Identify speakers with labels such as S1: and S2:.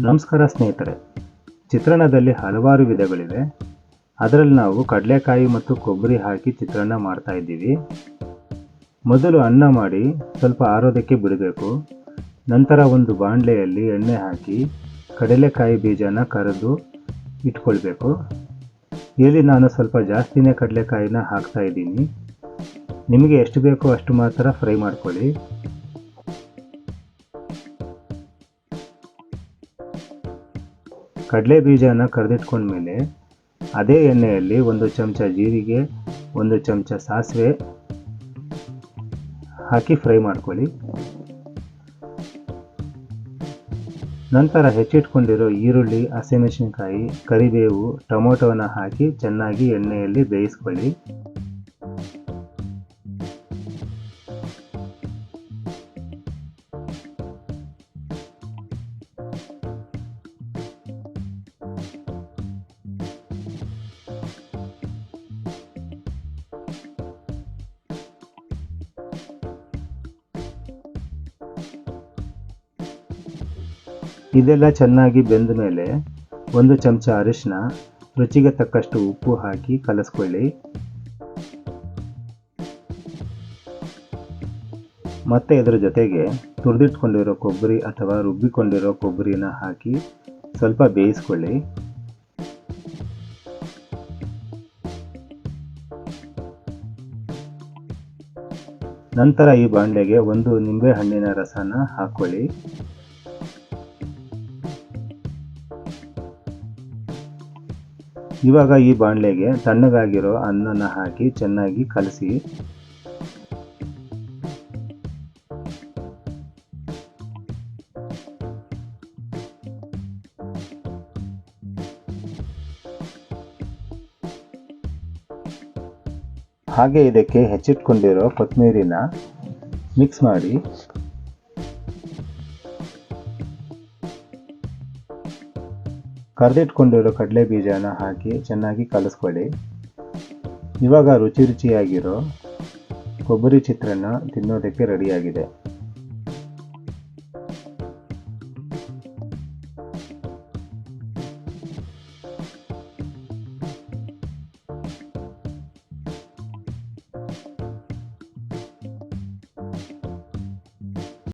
S1: ನಮಸ್ಕಾರ ಸ್ನೇಹಿತರೆ. ಚಿತ್ರಾನ್ನದಲ್ಲಿ ಹಲವಾರು ವಿಧಗಳಿವೆ. ಅದರಲ್ಲಿ ನಾವು ಕಡಲೆಕಾಯಿ ಮತ್ತು ಕೊಬ್ಬರಿ ಹಾಕಿ ಚಿತ್ರಾನ್ನ ಮಾಡ್ತಾ ಇದ್ದೀವಿ. ಮೊದಲು ಅನ್ನ ಮಾಡಿ ಸ್ವಲ್ಪ ಆರೋದಕ್ಕೆ ಬಿಡಬೇಕು. ನಂತರ ಒಂದು ಬಾಣಲೆಯಲ್ಲಿ ಎಣ್ಣೆ ಹಾಕಿ ಕಡಲೆಕಾಯಿ ಬೀಜನ ಕರೆದು ಇಟ್ಕೊಳ್ಬೇಕು. ಇಲ್ಲಿ ನಾನು ಸ್ವಲ್ಪ ಜಾಸ್ತಿನೇ ಕಡಲೆಕಾಯಿನ ಹಾಕ್ತಾ ಇದ್ದೀನಿ. ನಿಮಗೆ ಎಷ್ಟು ಬೇಕೋ ಅಷ್ಟು ಮಾತ್ರ ಫ್ರೈ ಮಾಡ್ಕೊಳ್ಳಿ. ಕಡಲೆ ಬೀಜನ ಕರೆದಿಟ್ಕೊಂಡ್ಮೇಲೆ ಅದೇ ಎಣ್ಣೆಯಲ್ಲಿ ಒಂದು ಚಮಚ ಜೀರಿಗೆ, ಒಂದು ಚಮಚ ಸಾಸಿವೆ ಹಾಕಿ ಫ್ರೈ ಮಾಡ್ಕೊಳ್ಳಿ. ನಂತರ ಹೆಚ್ಚಿಟ್ಕೊಂಡಿರೋ ಈರುಳ್ಳಿ, ಹಸಿಮೆಣಸಿನ್ಕಾಯಿ, ಕರಿಬೇವು, ಟೊಮೊಟೊನ ಹಾಕಿ ಚೆನ್ನಾಗಿ ಎಣ್ಣೆಯಲ್ಲಿ ಬೇಯಿಸ್ಕೊಳ್ಳಿ. ಇದೆಲ್ಲ ಚೆನ್ನಾಗಿ ಬೆಂದ ಮೇಲೆ ಒಂದು ಚಮಚ ಅರಿಶಿನ, ರುಚಿಗೆ ತಕ್ಕಷ್ಟು ಉಪ್ಪು ಹಾಕಿ ಕಲಸ್ಕೊಳ್ಳಿ. ಮತ್ತೆ ಇದರ ಜೊತೆಗೆ ತುರಿದಿಟ್ಕೊಂಡಿರೋ ಕೊಬ್ಬರಿ ಅಥವಾ ರುಬ್ಬಿಕೊಂಡಿರೋ ಕೊಬ್ಬರಿನ ಹಾಕಿ ಸ್ವಲ್ಪ ಬೇಯಿಸ್ಕೊಳ್ಳಿ. ನಂತರ ಈ ಬಾಂಡೆಗೆ ಒಂದು ನಿಂಬೆ ಹಣ್ಣಿನ ರಸನ ಹಾಕ್ಕೊಳ್ಳಿ ಇವಾಗ ಈ ಬಾಣಲೆಗೆ ತಣ್ಣಗಾಗಿರೋ ಅನ್ನನ ಹಾಕಿ ಚೆನ್ನಾಗಿ ಕಲಸಿ. ಹಾಗೆ ಇದಕ್ಕೆ ಹೆಚ್ಚಿಟ್ಕೊಂಡಿರೋ ಕೊತ್ತಂಬರಿನ ಮಿಕ್ಸ್ ಮಾಡಿ. ಕರೆದಿಟ್ಕೊಂಡಿರೋ ಕಡಲೆ ಬೀಜನ ಹಾಕಿ ಚೆನ್ನಾಗಿ ಕಲಸ್ಕೊಳ್ಳಿ. ಇವಾಗ ರುಚಿ ರುಚಿಯಾಗಿರೋ ಕೊಬ್ಬರಿ ಚಿತ್ರಾನ್ನ ತಿನ್ನೋದಕ್ಕೆ ರೆಡಿಯಾಗಿದೆ.